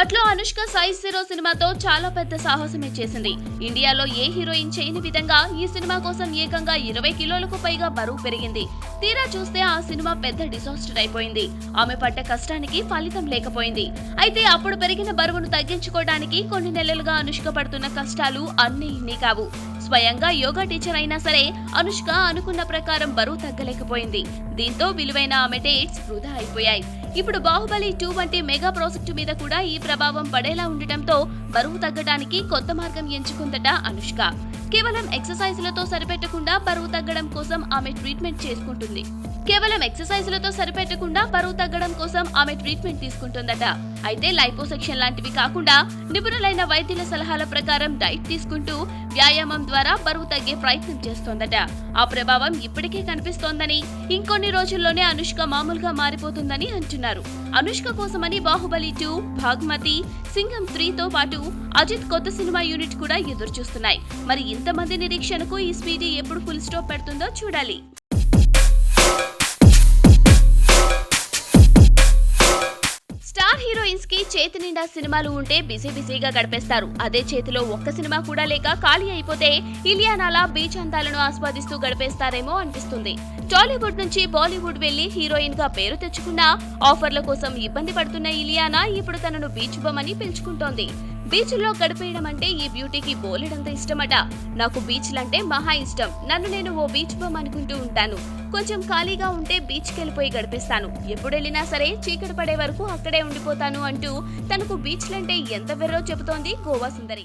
అట్లో Anushka size hero సినిమాతో చాలా పెద్ద సాహసమే చేసింది. ఇండియాలో ఏ హీరోయిన్ చేయని విధంగా ఈ సినిమా కోసం ఏకంగా ఇరవై కిలోలకు పైగా బరువు పెరిగింది. తీరా చూస్తే ఆ సినిమా పెద్ద డిజాస్టర్ అయిపోయింది. ఆమె పడ్డ కష్టానికి ఫలితం లేకపోయింది. అయితే అప్పుడు పెరిగిన బరువును తగ్గించుకోవడానికి కొన్ని నెలలుగా అనుష్క పడుతున్న కష్టాలు అన్నీ ఇన్ని కావు. స్వయంగా యోగా టీచర్ అయినా సరే అనుష్క అనుకున్న ప్రకారం బరువు తగ్గలేకపోయింది. దీంతో విలువైన ఆమె డేట్స్ వృధా అయిపోయాయి. ఇప్పుడు బాహుబలి టూ వంటి మెగా ప్రాజెక్టు మీద కూడా ఈ ప్రభావం పడేలా ఉండటంతో బరువు తగ్గడానికి కొత్త మార్గం ఎంచుకుందట అనుష్క. కేవలం ఎక్సర్సైజ్లతో సరిపెట్టకుండా బరువు తగ్గడం కోసం ఆమె ట్రీట్మెంట్ చేసుకుంటుంది. కేవలం ఎక్సర్సైజ్లతో సరిపెట్టకుండా బరువు తగ్గడం కోసం ఆమె ట్రీట్మెంట్ తీసుకుంటుందట. అయితే లైపోసెక్షన్ లాంటివి కాకుండా నిపుణులైన వైద్యుల సలహాల ప్రకారం డైట్ తీసుకుంటూ వ్యాయామం ద్వారా బరువు తగ్గే ప్రయత్నం చేస్తోందట. ఆ ప్రభావం ఇప్పటికే కనిపిస్తోందని ఇంకొన్ని రోజుల్లోనే అనుష్క మామూలుగా మారిపోతుందని అంటున్నారు. అనుష్క కోసమని బాహుబలి టూ భాగ్మతి సింగం త్రీతో పాటు అజిత్ కొత్త సినిమా యూనిట్ కూడా ఎదురు చూస్తున్నాయి మరి ఇంతమంది నిరీక్షణకు ఈ స్పీడీ ఎప్పుడు ఫుల్ స్టాప్ పెడుతుందో చూడాలి. స్టార్ హీరోయిన్స్కి చేతి నిండా సినిమాలు ఉంటే బిజీ బిజీగా గడిపేస్తారు. అదే చేతిలో ఒక్క సినిమా కూడా లేక ఖాళీ అయిపోతే ఇలియానాలా బీచ్ అందాలను ఆస్వాదిస్తూ గడిపేస్తారేమో అనిపిస్తుంది. టాలీవుడ్ నుంచి బాలీవుడ్ వెళ్ళి హీరోయిన్గా పేరు తెచ్చుకున్న ఆఫర్ల కోసం ఇబ్బంది పడుతున్న ఇలియానా ఇప్పుడు తనను బీచ్ బొమ్మని పిలుచుకుంటోంది. బీచ్లో గడిపేయడం అంటే ఈ బ్యూటీకి బోలెడంత ఇష్టమట. నాకు బీచ్లంటే మహా ఇష్టం. నన్ను నేను ఓ బీచ్ బొమ్మ అనుకుంటూ ఉంటాను. కొంచెం ఖాళీగా ఉంటే బీచ్కి వెళ్ళిపోయి గడిపేస్తాను. ఎప్పుడు వెళ్ళినా సరే చీకటి పడే వరకు అక్కడే ఉండిపోతాను అంటూ తనకు బీచ్లంటే ఎంత వెర్రో చెబుతోంది గోవా సుందరి.